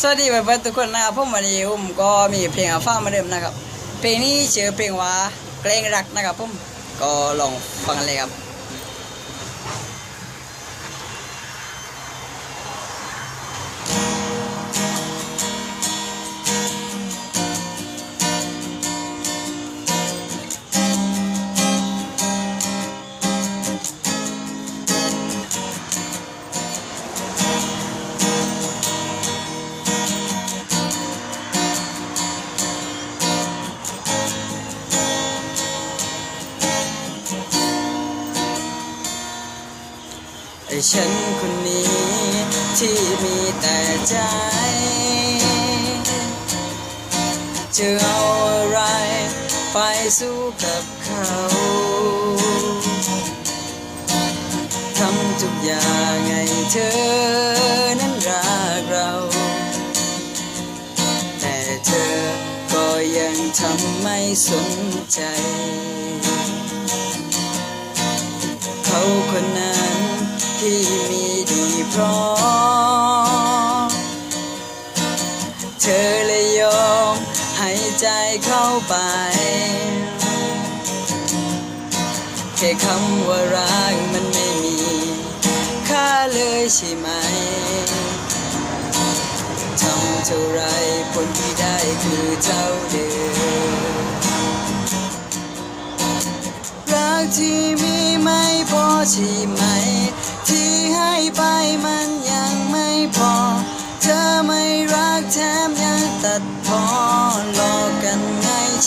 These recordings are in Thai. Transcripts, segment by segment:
สวัสดีเพื่อนๆทุกคนนะครับผมวันนี้ผมก็มีเพลงอาฟ้ามาเดิมนะครับ เพลงนี้ชื่อเพลงว่าเกรงรักนะครับผมก็ลองฟังกันเลยครับ ไอ้ฉันคนนี้ที่มีแต่ใจ จะเอาอะไรไปสู้กับเขาทำทุกอย่างให้เธอนั้นรักเรา แต่เธอก็ยังทำไม่สนใจ เขาคนนั้น รอ เธอเลยยอมให้ใจเข้าไป แค่คำว่ารักมันไม่มี ค่าเลยใช่ไหม ทำเท่าไรผลที่ได้คือเท่าเดิมรักที่มีไม่พอใช่ไหม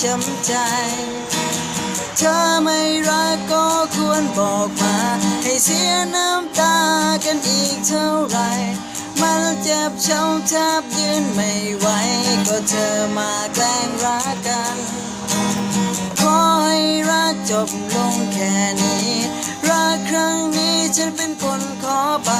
ช้ำใจ เธอไม่รักก็ควรบอกมา ให้เสียน้ำตากันอีกเท่าไหรมันเจ็บช้ำแทบยืนไม่ไหว ก็เธอมาแกล้งรักกัน ขอให้รักจบลงแค่นี้ รักครั้งนี้ฉันเป็นคนขอไป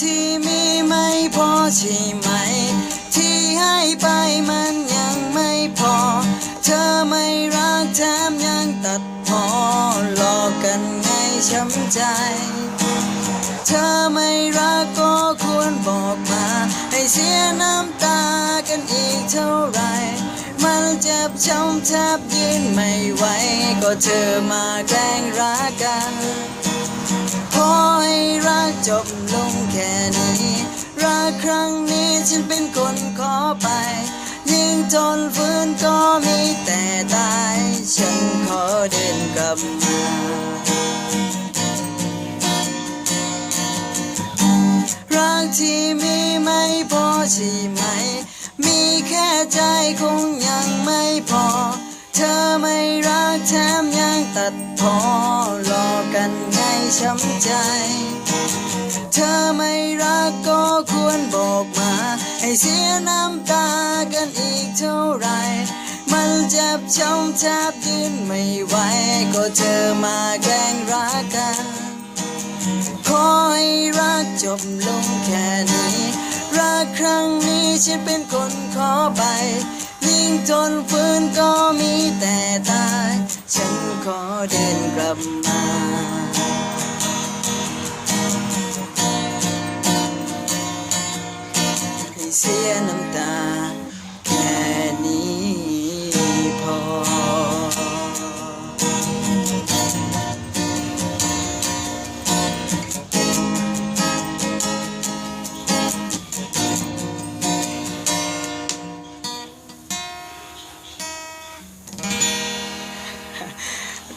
ที่มีไม่พอใช่ไหม ที่ให้ไปมันยังไม่พอ เธอไม่รักแถมยังตัดพอหลอกกันให้ช้ำใจ เธอไม่รักก็ควรบอกมา ให้เสียน้ำตากันอีกเท่าไหรมันเจ็บช้ำแทบยืนไม่ไหวก็เธอมาแกล้งรักกัน อให้รักจบลงแค่นี้รักครั้งนี้ฉันเป็นคนขอไป ยิ่งทนฝืนก็มีแต่ตาย ฉันขอเดินกลับมารักที่มีไม่พอใช่ไหม มีแค่ใจคงยังไม่พอ เธอไม่รักแถมยังตัดพอลอ ช้ำใจ เธอไม่รักก็ควรบอกมา ให้เสียน้ำตากันอีกเท่าไร มันเจ็บช้ำแทบยืนไม่ไหว ก็เธอมาแกล้งรักกัน ขอให้รักจบลงแค่นี้ รักครั้งนี้ฉันเป็นคนขอไปยิ่งทนฝืนก็มีแต่ตาย ฉันขอเดินกลับมา เสียน้ำตา แค่นี้พอ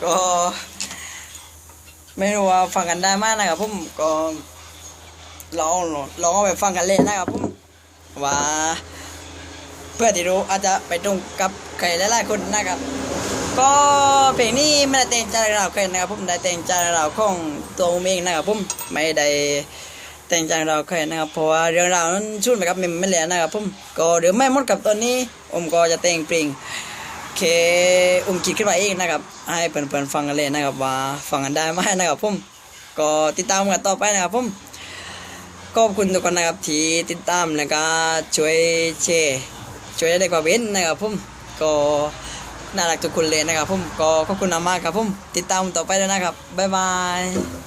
ก็ไม่รู้ว่าฟังกันได้มากนะครับผมก็ลองลองเอาไปฟังกันเล่นนะครับผม ว่าเพื่อที่รู้อาจจะไปตรงกับใครหลายๆคนนะครับ ก็เพลงนี้ไม่ได้แต่งใจเราใครนะครับผมได้แต่งใจเราของตัวผมเองนะครับผมไม่ได้แต่งจากเราเคยนะครับเพราะว่าเรื่องราวนั้นชุดไปกับเมมไม่เหลือนะครับผมก็เดี๋ยวไม่หมดกับตอนนี้ผมก็จะแต่งเพลงเคอุ้มคิดขึ้นมาเองนะครับ ให้เพื่อนๆฟังกันเลยนะครับว่าฟังกันได้ไหมนะครับผมก็ติดตามกันต่อไปนะครับผม ขอบคุณทุกคนนะครับที่ติดตามแล้วก็ช่วยแชร์ช่วยได้กว่าเว้นนะครับผมก็น่ารักทุกคนเลยนะครับผมก็ขอบคุณมากครับผมติดตามต่อไปด้วยนะครับบ๊ายบาย